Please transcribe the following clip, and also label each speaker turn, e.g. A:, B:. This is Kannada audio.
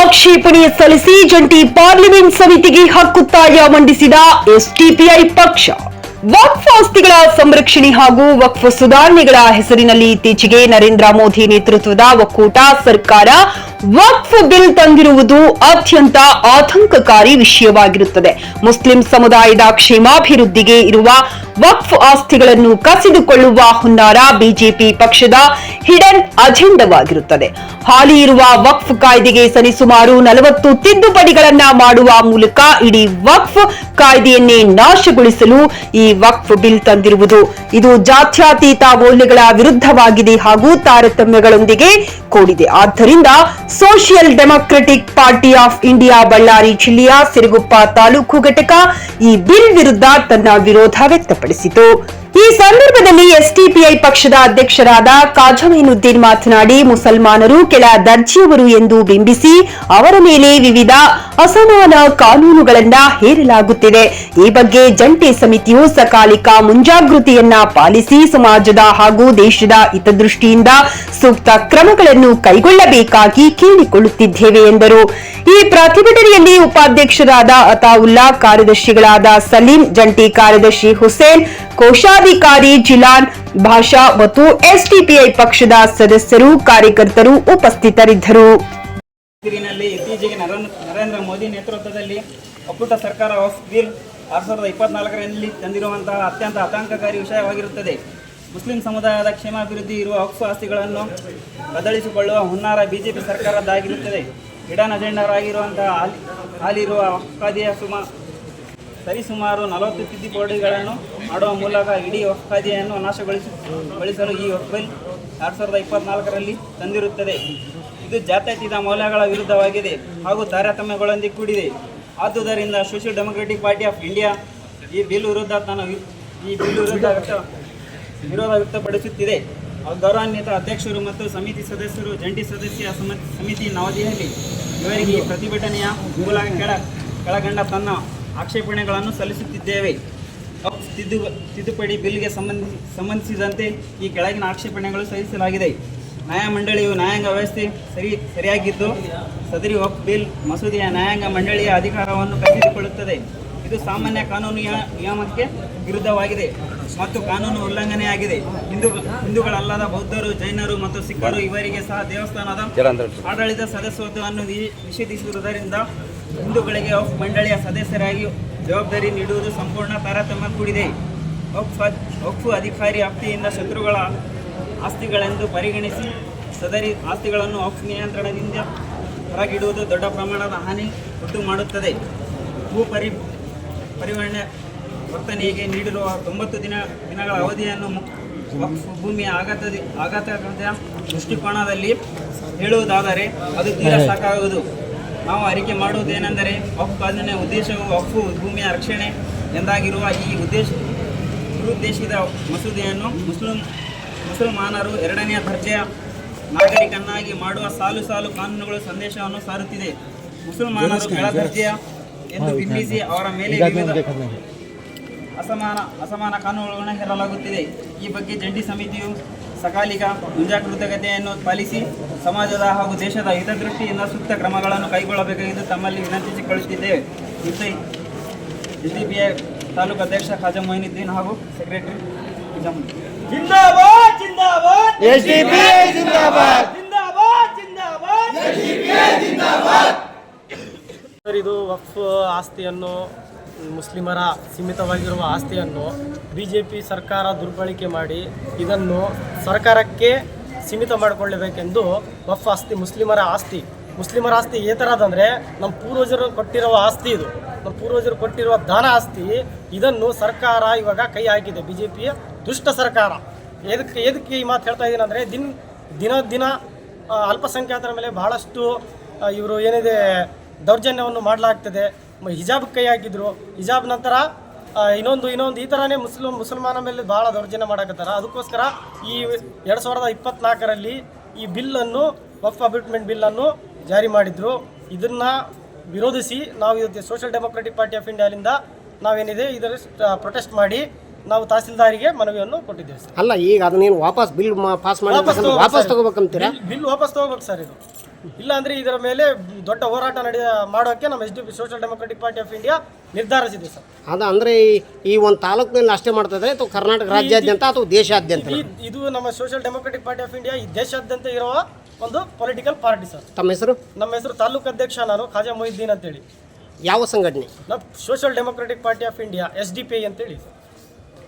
A: ಆಕ್ಷೇಪಣೆ ಸಲ್ಲಿಸಿ ಜಂಟಿ ಪಾರ್ಲಿಮೆಂಟ್ ಸಮಿತಿಗೆ ಹಕ್ಕುತ್ತಾಯ ಮಂಡಿಸಿದ ಎಸ್ಟಿಪಿಐ ಪಕ್ಷ. ವಕ್ಫ್ ಆಸ್ತಿಗಳ ಸಂರಕ್ಷಣೆ ಹಾಗೂ ವಕ್ಫ್ ಸುಧಾರಣೆಗಳ ಹೆಸರಿನಲ್ಲಿ ಇತ್ತೀಚೆಗೆ ನರೇಂದ್ರ ಮೋದಿ ನೇತೃತ್ವದ ಒಕ್ಕೂಟ ಸರ್ಕಾರ ವಕ್ಫ್ ಬಿಲ್ ತಂದಿರುವುದು ಅತ್ಯಂತ ಆತಂಕಕಾರಿ ವಿಷಯವಾಗಿರುತ್ತದೆ. ಮುಸ್ಲಿಂ ಸಮುದಾಯದ ಕ್ಷೇಮಾಭಿವೃದ್ಧಿಗೆ ಇರುವ ವಕ್ಫ್ ಆಸ್ತಿಗಳನ್ನು ಕಸಿದುಕೊಳ್ಳುವ ಹುನ್ನಾರ ಬಿಜೆಪಿ ಪಕ್ಷದ ಹಿಡನ್ ಅಜೆಂಡವಾಗಿರುತ್ತದೆ. ಹಾಲಿ ಇರುವ ವಕ್ಫ್ ಕಾಯ್ದೆಗೆ ಸರಿಸುಮಾರು ನಲವತ್ತು ತಿದ್ದುಪಡಿಗಳನ್ನ ಮಾಡುವ ಮೂಲಕ ಇಡೀ ವಕ್ಫ್ ಕಾಯ್ದೆಯನ್ನೇ ನಾಶಗೊಳಿಸಲು ಈ ವಕ್ಫ್ ಬಿಲ್ ತಂದಿರುವುದು. ಇದು ಜಾತ್ಯಾತೀತ ಮೌಲ್ಯಗಳ ವಿರುದ್ಧವಾಗಿದೆ ಹಾಗೂ ತಾರತಮ್ಯಗಳೊಂದಿಗೆ ಕೂಡಿದೆ. ಆದ್ದರಿಂದ social democratic party of India Bellary ಜಿಲ್ಲೆಯ ಸಿರುಗುಪ್ಪ ತಾಲೂಕು ಘಟಕ ಈ ಬಿಲ್ ವಿರುದ್ಧ ತನ್ನ ವಿರೋಧ ವ್ಯಕ್ತಪಡಿಸಿತು. ಈ ಸಂದರ್ಭದಲ್ಲಿ ಎಸ್ಡಿಪಿಐ ಪಕ್ಷದ ಅಧ್ಯಕ್ಷರಾದ ಕಾಜಮೀನುದ್ದೀನ್ ಮಾತನಾಡಿ, ಮುಸಲ್ಮಾನರು ಕೆಳ ದರ್ಜೆಯವರು ಎಂದು ಬಿಂಬಿಸಿ, ಅವರ ಮೇಲೆ ವಿವಿಧ ಅಸಮಾನ ಕಾನೂನುಗಳನ್ನ ಹೇರಲಾಗುತ್ತಿದೆ. ಈ ಬಗ್ಗೆ ಜಂಟಿ ಸಮಿತಿಯು ಸಕಾಲಿಕ ಮುಂಜಾಗೃತಿಯನ್ನ ಪಾಲಿಸಿ, ಸಮಾಜದ ಹಾಗೂ ದೇಶದ ಹಿತದೃಷ್ಟಿಯಿಂದ ಸೂಕ್ತ ಕ್ರಮಗಳನ್ನು ಕೈಗೊಳ್ಳಬೇಕಾಗಿ ಕೇಳಿಕೊಳ್ಳುತ್ತಿದ್ದೇವೆ ಎಂದರು. ಈ ಪ್ರತಿಭಟನೆಯಲ್ಲಿ ಉಪಾಧ್ಯಕ್ಷರಾದ ಅತಾವುಲ್ಲಾ, ಕಾರ್ಯದರ್ಶಿಗಳಾದ ಸಲೀಂ, ಜಂಟಿ ಕಾರ್ಯದರ್ಶಿ ಹುಸೇನ್ ಕೋಶಾಧಿಕಾರಿ ಜಿಲಾನ್ ಭಾಷಾ ಮತ್ತು ಎಸ್ಡಿಪಿಐ ಪಕ್ಷದ ಸದಸ್ಯರು ಕಾರ್ಯಕರ್ತರು ಉಪಸ್ಥಿತರಿದ್ದರು.
B: ಇತ್ತೀಚೆಗೆ ನರೇಂದ್ರ ಮೋದಿ ನೇತೃತ್ವದಲ್ಲಿ ಒಕ್ಕೂಟ ಸರ್ಕಾರ ಆಫ್ ಬಿಲ್ ಆರ್ ಸಾವಿರದ ಇಪ್ಪತ್ನಾಲ್ಕರಲ್ಲಿ ತಂದಿರುವಂತಹ ಅತ್ಯಂತ ಆತಂಕಕಾರಿ ವಿಷಯವಾಗಿರುತ್ತದೆ. ಮುಸ್ಲಿಂ ಸಮುದಾಯದ ಕ್ಷೇಮಾಭಿವೃದ್ಧಿ ಇರುವ ಹಕ್ಕು ಆಸ್ತಿಗಳನ್ನು ಬದಲಿಸಿಕೊಳ್ಳುವ ಹುನ್ನಾರ ಬಿಜೆಪಿ ಸರ್ಕಾರದ್ದಾಗಿರುತ್ತದೆ. ಇಡನ್ ಅಜೆಂಡರಾಗಿರುವಂತಹ ಹಾಲಿ, ಹಾಲಿರುವ ಸುಮಾ, ಸರಿಸುಮಾರು ನಲವತ್ತು ತಿದ್ದುಪಡಿಗಳನ್ನು ಮಾಡುವ ಮೂಲಕ ಇಡೀ ವಕ್ಫಾದಿಯನ್ನು ನಾಶಗೊಳಿಸಿ ಗೊಳಿಸಲು ಈ ಹೊಸ ಬಿಲ್ ಎರಡು ಸಾವಿರದ ಇಪ್ಪತ್ನಾಲ್ಕರಲ್ಲಿ ತಂದಿರುತ್ತದೆ. ಇದು ಜಾತ್ಯತೀತ ಮೌಲ್ಯಗಳ ವಿರುದ್ಧವಾಗಿದೆ ಹಾಗೂ ತಾರತಮ್ಯಗಳೊಂದಿಗೆ ಕೂಡಿದೆ. ಆದುದರಿಂದ social democratic party of India ಈ ಬಿಲ್ ವಿರುದ್ಧ ತನ್ನ ಈ ಬಿಲ್ ವಿರುದ್ಧ ವಿರೋಧ ವ್ಯಕ್ತಪಡಿಸುತ್ತಿದೆ. ಗೌರವಾನ್ವಿತ ಅಧ್ಯಕ್ಷರು ಮತ್ತು ಸಮಿತಿ ಸದಸ್ಯರು, ಜಂಟಿ ಸದಸ್ಯ ಸಮ- ಸಮಿತಿ ನವದೆಹಲಿ ಇವರಿಗೆ ಪ್ರತಿಭಟನೆಯ ಮೂಲಕ ಕೆಳ ಕೆಳಗಂಡ ತನ್ನ ಆಕ್ಷೇಪಣೆಗಳನ್ನು ಸಲ್ಲಿಸುತ್ತಿದ್ದೇವೆ. ತಿದ್ದು ತಿದ್ದುಪಡಿ ಬಿಲ್ಗೆ ಸಂಬಂಧಿ ಸಂಬಂಧಿಸಿದಂತೆ ಈ ಕೆಳಗಿನ ಆಕ್ಷೇಪಣೆಗಳು ಸಲ್ಲಿಸಲಾಗಿದೆ. ನ್ಯಾಯಮಂಡಳಿಯು ನ್ಯಾಯಾಂಗ ವ್ಯವಸ್ಥೆ ಸರಿ ಸರಿಯಾಗಿದ್ದು ಸದರಿ ವಕ್ ಬಿಲ್ ಮಸೂದೆಯ ನ್ಯಾಯಾಂಗ ಮಂಡಳಿಯ ಅಧಿಕಾರವನ್ನು ಕಸಿದುಕೊಳ್ಳುತ್ತದೆ. ಇದು ಸಾಮಾನ್ಯ ಕಾನೂನು ನಿಯಮಕ್ಕೆ ವಿರುದ್ಧವಾಗಿದೆ ಮತ್ತು ಕಾನೂನು ಉಲ್ಲಂಘನೆಯಾಗಿದೆ. ಹಿಂದೂ ಹಿಂದೂಗಳಲ್ಲದ ಬೌದ್ಧರು, ಜೈನರು ಮತ್ತು ಸಿಖ್ಖರು ಇವರಿಗೆ ಸಹ ದೇವಸ್ಥಾನದ ಆಡಳಿತ ಸದಸ್ಯತ್ವವನ್ನು ನಿಷೇಧಿಸಿರುವುದರಿಂದ ಹಿಂದೂಗಳಿಗೆ ಮಂಡಳಿಯ ಸದಸ್ಯರಾಗಿ ಜವಾಬ್ದಾರಿ ನೀಡುವುದು ಸಂಪೂರ್ಣ ತಾರತಮ್ಯ ಕೂಡಿದೆ ವಕ್ಫ್ ವಕ್ಫು ಅಧಿಕಾರಿ ಆಪ್ತಿಯಿಂದ ಶತ್ರುಗಳ ಆಸ್ತಿಗಳೆಂದು ಪರಿಗಣಿಸಿ ಸದರಿ ಆಸ್ತಿಗಳನ್ನು ವಕ್ಫ್ ನಿಯಂತ್ರಣದಿಂದ ಹೊರಗಿಡುವುದು ದೊಡ್ಡ ಪ್ರಮಾಣದ ಹಾನಿ ಉಂಟು ಮಾಡುತ್ತದೆ. ಭೂ ಪರಿ ಪರಿವರ್ಣೆ ವರ್ತನೆಗೆ ನೀಡಿರುವ ತೊಂಬತ್ತು ದಿನ, ದಿನಗಳ ಅವಧಿಯನ್ನು ಭೂಮಿಯ ಆಘಾತದ ಆಘಾತದ ದೃಷ್ಟಿಕೋನದಲ್ಲಿ ಹೇಳುವುದಾದರೆ ಅದು ತೀರಾ ಸಾಕಾಗುವುದು. ನಾವು ಅರಿಕೆ ಮಾಡುವುದೇನೆಂದರೆ ಕಾನೂನಿನ ಉದ್ದೇಶವು ಒಪ್ಪು ಭೂಮಿಯ ರಕ್ಷಣೆ ಎಂದಾಗಿರುವ ಈ ಉದ್ದೇಶ ದುರುದ್ದೇಶಿತ ಮಸೂದೆಯನ್ನು ಮುಸ್ಲಿಂ ಮುಸಲ್ಮಾನರು ಎರಡನೆಯ ದರ್ಜೆಯ ನಾಗರಿಕನ್ನಾಗಿ ಮಾಡುವ ಸಾಲು ಸಾಲು ಕಾನೂನುಗಳು ಸಂದೇಶವನ್ನು ಸಾರುತ್ತಿದೆ. ಮುಸಲ್ಮಾನರು ಕೆಳ ದರ್ಜೆಯ ಎಂದು ಬಿಂಬಿಸಿ ಅವರ ಮೇಲೆ ಅಸಮಾನ ಅಸಮಾನ ಕಾನೂನುಗಳನ್ನು ಹೇರಲಾಗುತ್ತಿದೆ. ಈ ಬಗ್ಗೆ ಜಂಟಿ ಸಮಿತಿಯು ಸಕಾಲಿಕ ಮುಂಜಾಗ್ರತೆಯನ್ನು ಪಾಲಿಸಿ ಸಮಾಜದ ಹಾಗೂ ದೇಶದ ಹಿತದೃಷ್ಟಿಯಿಂದ ಸೂಕ್ತ ಕ್ರಮಗಳನ್ನು ಕೈಗೊಳ್ಳಬೇಕೆಂದು ತಮ್ಮಲ್ಲಿ ವಿನಂತಿಸಿಕೊಳ್ಳುತ್ತಿದ್ದೇವೆ ಇಫ್ತಿ S D P I taluk ಅಧ್ಯಕ್ಷ ಖಾಜಾ ಮೊಹಿನುದ್ದೀನ್ ಹಾಗೂ ಸೆಕ್ರೆಟರಿ
C: ಇದು ವಫ್ ಆಸ್ತಿಯನ್ನು ಮುಸ್ಲಿಮರ ಸೀಮಿತವಾಗಿರುವ ಆಸ್ತಿಯನ್ನು ಬಿ ಜೆ ಪಿ ಸರ್ಕಾರ ದುರ್ಬಳಕೆ ಮಾಡಿ ಇದನ್ನು ಸರ್ಕಾರಕ್ಕೆ ಸೀಮಿತ ಮಾಡಿಕೊಳ್ಳಬೇಕೆಂದು ವಫ್ ಆಸ್ತಿ, ಮುಸ್ಲಿಮರ ಆಸ್ತಿ. ಮುಸ್ಲಿಮರ ಆಸ್ತಿ ಏ ಥರದಂದರೆ ನಮ್ಮ ಪೂರ್ವಜರು ಕೊಟ್ಟಿರುವ ಆಸ್ತಿ ಇದು. ನಮ್ಮ ಪೂರ್ವಜರು ಕೊಟ್ಟಿರುವ ದಾನ ಆಸ್ತಿ ಇದನ್ನು ಸರ್ಕಾರ ಇವಾಗ ಕೈ ಹಾಕಿದೆ. ಬಿ ಜೆ ಪಿಯ ದುಷ್ಟ ಸರ್ಕಾರ. ಎದಕ್ಕೆ ಎದಕ್ಕೆ ಈ ಮಾತು ಹೇಳ್ತಾ ಇದ್ದೀನಿ ಅಂದರೆ ದಿನ ದಿನ ದಿನ ಅಲ್ಪಸಂಖ್ಯಾತರ ಮೇಲೆ ಬಹಳಷ್ಟು ಇವರು ಏನಿದೆ ದೌರ್ಜನ್ಯವನ್ನು ಮಾಡಲಾಗ್ತದೆ. ಹಿಜಾಬ್ ಕೈ ಹಾಕಿದ್ರು. ಹಿಜಾಬ್ ನಂತರ ಇನ್ನೊಂದು ಇನ್ನೊಂದು ಈ ಥರನೇ ಮುಸ್ಲಿಂ ಮುಸಲ್ಮಾನ ಮೇಲೆ ಭಾಳ ದೌರ್ಜನ್ಯ ಮಾಡಕತ್ತಾರ. ಅದಕ್ಕೋಸ್ಕರ ಈ ಎರಡು ಸಾವಿರದ ಇಪ್ಪತ್ನಾಲ್ಕರಲ್ಲಿ ಈ ಬಿಲ್ಲನ್ನು ವಫ್ ಅಬಿಟ್ಮೆಂಟ್ ಬಿಲ್ಲನ್ನು ಜಾರಿ ಮಾಡಿದ್ರು. ಇದನ್ನು ವಿರೋಧಿಸಿ ನಾವು ಇವತ್ತು ಸೋಷಿಯಲ್ ಡೆಮೊಕ್ರೆಟಿಕ್ ಪಾರ್ಟಿ ಆಫ್ ಇಂಡಿಯಾದಿಂದ ನಾವೇನಿದೆ ಇದರ ಪ್ರೊಟೆಸ್ಟ್ ಮಾಡಿ ನಾವು ತಹಸೀಲ್ದಾರಿಗೆ ಮನವಿಯನ್ನು ಕೊಟ್ಟಿದ್ದೇವೆ ಸರ್.
D: ಅಲ್ಲ ಈಗ ಅದನ್ನೇನು ವಾಪಸ್ ಬಿಲ್ ಪಾಸ್ ಮಾಡಿ
C: ವಾಪಸ್
D: ವಾಪಸ್ ತಗೋಬೇಕಂತೀರಾ?
C: ಬಿಲ್ ವಾಪಸ್ ತಗೋಬೇಕು ಸರ್ ಇದು. ಇಲ್ಲ ಅಂದ್ರೆ ಇದರ ಮೇಲೆ ದೊಡ್ಡ ಹೋರಾಟ ನಡೆಯ ಮಾಡೋಕ್ಕೆ ನಮ್ಮ S D P social democratic party of India ನಿರ್ಧರಿಸಿದೆ ಸರ್.
E: ಅದ ಅಂದರೆ ಈ- ಒಂದು ತಾಲೂಕಿನಲ್ಲಿ ಅಷ್ಟೇ ಮಾಡ್ತದೆ ಅಥವಾ ಕರ್ನಾಟಕ ರಾಜ್ಯಾದ್ಯಂತ ಅಥವಾ ದೇಶಾದ್ಯಂತ?
C: ಇದು ನಮ್ಮ social democratic party of India ಈ ದೇಶಾದ್ಯಂತ ಇರುವ ಒಂದು ಪೊಲಿಟಿಕಲ್ ಪಾರ್ಟಿ ಸರ್.
E: ತಮ್ಮ ಹೆಸರು?
C: ನಮ್ಮ ಹೆಸರು ತಾಲೂಕು ಅಧ್ಯಕ್ಷ ನಾನು ಖಾಜಾ ಮೊಹಿದ್ದೀನ್ ಅಂತೇಳಿ.
E: ಯಾವ ಸಂಘಟನೆ?
C: ನಮ್ಮ social democratic party of India S D P I ಅಂತೇಳಿ